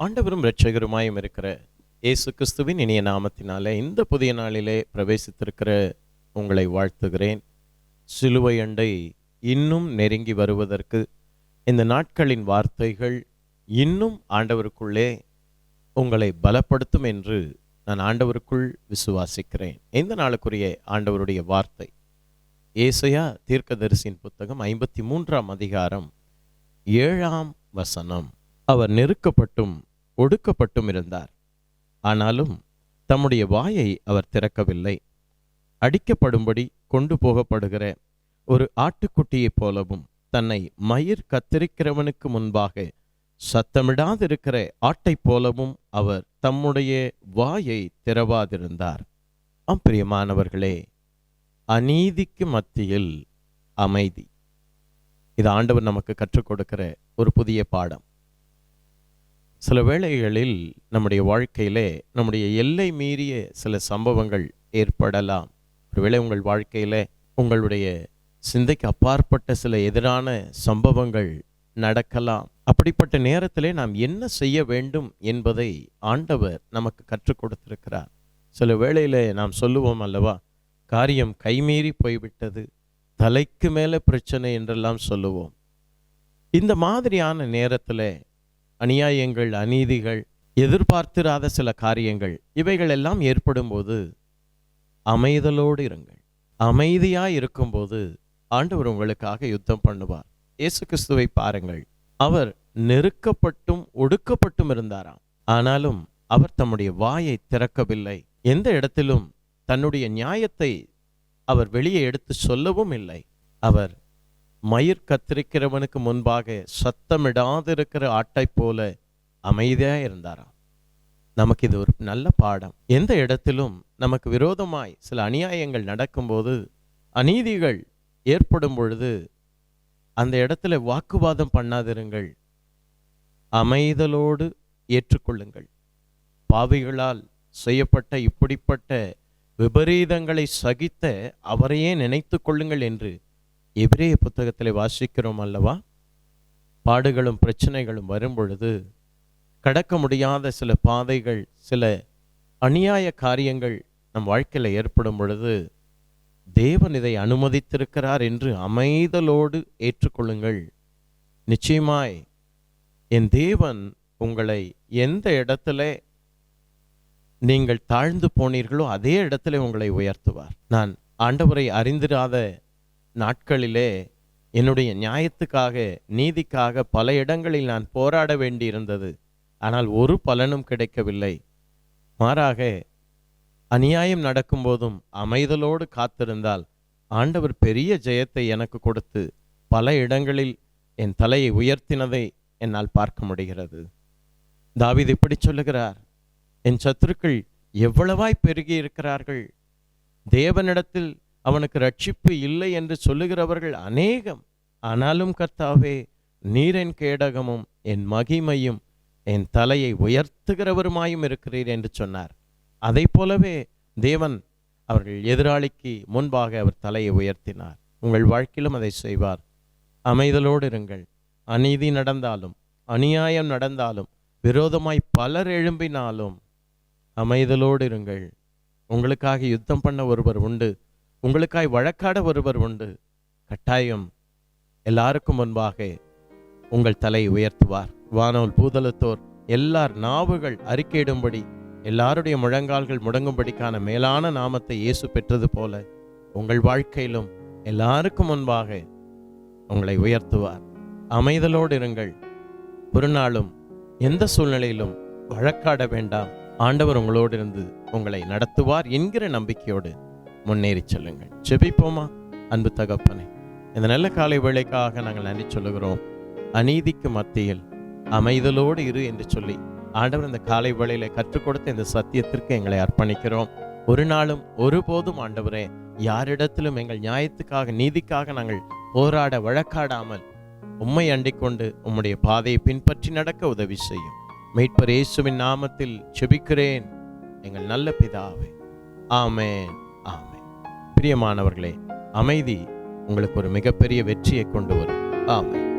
ஆண்டவரும் இரட்சகருமாயும் இருக்கிற இயேசு கிறிஸ்துவின் இனிய நாமத்தினாலே இந்த புதிய நாளிலே பிரவேசித்திருக்கிற உங்களை வாழ்த்துகிறேன். சிலுவை அண்டை இன்னும் நெருங்கி வருவதற்கு இந்த நாட்களின் வார்த்தைகள் இன்னும் ஆண்டவருக்குள்ளே உங்களை பலப்படுத்தும் என்று நான் ஆண்டவருக்குள் விசுவாசிக்கிறேன். இந்த நாளுக்குரிய ஆண்டவருடைய வார்த்தை. ஏசையா தீர்க்கதரிசியின் புத்தகம் ஐம்பத்தி மூன்றாம் அதிகாரம் ஏழாம் வசனம். அவர் நெருக்கப்பட்டும் ஒடுக்கப்பட்டும் இருந்தார் ஆனாலும் தம்முடைய வாயை அவர் திறக்கவில்லை. அடிக்கப்படும்படி கொண்டு போகப்படுகிற ஒரு ஆட்டுக்குட்டியைப் போலவும் தன்னை மயிர் கத்தரிக்கிறவனுக்கு முன்பாக சத்தமிடாதிருக்கிற ஆட்டைப் போலவும் அவர் தம்முடைய வாயை திறவாதிருந்தார். அப்பிரியமானவர்களே அநீதிக்கு மத்தியில் அமைதி. இது ஆண்டவர் நமக்கு கற்றுக் கொடுக்கிற ஒரு புதிய பாடம். சில வேளைகளில் நம்முடைய வாழ்க்கையிலே நம்முடைய எல்லை மீறிய சில சம்பவங்கள் ஏற்படலாம். ஒருவேளை உங்கள் வாழ்க்கையிலே உங்களுடைய சிந்தைக்கு அப்பாற்பட்ட சில எதிரான சம்பவங்கள் நடக்கலாம். அப்படிப்பட்ட நேரத்திலே நாம் என்ன செய்ய வேண்டும் என்பதை ஆண்டவர் நமக்கு கற்றுக் கொடுத்திருக்கிறார். சில வேளையில நாம் சொல்லுவோம் அல்லவா காரியம் கைமீறி போய்விட்டது தலைக்கு மேலே பிரச்சனை என்றெல்லாம் சொல்லுவோம். இந்த மாதிரியான நேரத்தில் அநியாயங்கள் அநீதிகள் எதிர்பார்த்திராத சில காரியங்கள் இவைகள் எல்லாம் ஏற்படும்போது அமைதலோடு இருங்கள். அமைதியாக இருக்கும்போது ஆண்டவர் உங்களுக்காக யுத்தம் பண்ணுவார். இயேசு கிறிஸ்துவை பாருங்கள். அவர் நெருக்கப்பட்டும் ஒடுக்கப்பட்டும் இருந்தாராம். ஆனாலும் அவர் தம்முடைய வாயை திறக்கவில்லை. எந்த இடத்திலும் தன்னுடைய நியாயத்தை அவர் வெளியே எடுத்து சொல்லவும் இல்லை. அவர் மயிர் கத்திருக்கிறவனுக்கு முன்பாக சத்தமிடாதிருக்கிற ஆட்டைப் போல அமைதியா இருந்தாராம். நமக்கு இது ஒரு நல்ல பாடம். எந்த இடத்திலும் நமக்கு விரோதமாய் சில அநியாயங்கள் நடக்கும்போது அநீதிகள் ஏற்படும் பொழுது அந்த இடத்துல வாக்குவாதம் பண்ணாதிருங்கள். அமைதலோடு ஏற்றுக்கொள்ளுங்கள். பாவிகளால் செய்யப்பட்ட இப்படிப்பட்ட விபரீதங்களை சகித்த அவரையே நினைத்து கொள்ளுங்கள் என்று எபிரேய புத்தகத்தில் வாசிக்கிறோம் அல்லவா? பாடுகளும் பிரச்சனைகளும் வரும் பொழுது கடக்க முடியாத சில பாதைகள் சில அநியாய காரியங்கள் நம் வாழ்க்கையில் ஏற்படும் பொழுது தேவன் இதை அனுமதித்திருக்கிறார் என்று அமைதலோடு ஏற்றுக்கொள்ளுங்கள். நிச்சயமாய் என் தேவன் உங்களை எந்த இடத்துல நீங்கள் தாழ்ந்து போனீர்களோ அதே இடத்துல உங்களை உயர்த்துவார். நான் ஆண்டவரை அறிந்திராத நாட்களிலே என்னுடைய நியாயத்துக்காக நீதிக்காக பல இடங்களில் நான் போராட வேண்டியிருந்தது. ஆனால் ஒரு பலனும் கிடைக்கவில்லை. மாறாக அநியாயம் நடக்கும்போதும் அமைதலோடு காத்திருந்தால் ஆண்டவர் பெரிய ஜெயத்தை எனக்கு கொடுத்து பல இடங்களில் என் தலையை உயர்த்தினதை என்னால் பார்க்க முடிகிறது. தாவீது இப்படி சொல்லுகிறார் என் சத்துருக்கள் எவ்வளவாய் பெருகி இருக்கிறார்கள்? தேவனிடத்தில் அவனுக்கு ரட்சிப்பு இல்லை என்று சொல்லுகிறவர்கள் அநேகம். ஆனாலும் கர்த்தாவே நீரின் கேடகமும் என் மகிமையும் என் தலையை உயர்த்துகிறவருமாயும் இருக்கிறீர் என்று சொன்னார். அதை போலவே தேவன் அவர்கள் எதிராளிக்கு முன்பாக அவர் தலையை உயர்த்தினார். உங்கள் வாழ்க்கையிலும் அதை செய்வார். அமைதலோடு இருங்கள். அநீதி நடந்தாலும் அநியாயம் நடந்தாலும் விரோதமாய் பலர் எழும்பினாலும் அமைதலோடு இருங்கள். உங்களுக்காக யுத்தம் பண்ண ஒருவர் உண்டு. உங்களுக்காய் வழக்காட ஒருவர் உண்டு. கட்டாயம் எல்லாருக்கும் முன்பாக உங்கள் தலையை உயர்த்துவார். வானோல் பூதலத்தோர் எல்லார் நாவுகள் அறிக்கையிடும்படி எல்லாருடைய முழங்கால்கள் முடங்கும்படிக்கான மேலான நாமத்தை இயேசு பெற்றது போல உங்கள் வாழ்க்கையிலும் எல்லாருக்கும் முன்பாக உங்களை உயர்த்துவார். அமைதலோடு இருங்கள். ஒரு நாளும் எந்த சூழ்நிலையிலும் வழக்காட வேண்டாம். ஆண்டவர் உங்களோடு இருந்து உங்களை நடத்துவார் என்கிற நம்பிக்கையோடு முன்னேறி செல்லுங்கள் செபிப்போமா அன்பு தகப்பனே இந்த நல்ல காலை வேலைக்காக நாங்கள் நன்றி சொல்லுகிறோம். அநீதிக்கு மத்தியில் அமைதலோடு இரு என்று சொல்லி ஆண்டவர் இந்த காலை வேளையில கற்றுக் கொடுத்த இந்த சத்தியத்திற்கு எங்களை அர்ப்பணிக்கிறோம். ஒரு நாளும் ஒருபோதும் ஆண்டவரே யாரிடத்திலும் எங்கள் நியாயத்துக்காக நீதிக்காக நாங்கள் போராட வழக்காடாமல் உம்மை அண்டிக்கொண்டு உம்முடைய பாதையை பின்பற்றி நடக்க உதவி செய்யும். மீட்பர் இயேசுவின் நாமத்தில் செபிக்கிறேன் எங்கள் நல்ல பிதாவே. ஆமேன். ஆமென். பிரியமானவர்களே அமைதி உங்களுக்கு ஒரு மிகப்பெரிய வெற்றியை கொண்டு வரும். ஆமென்.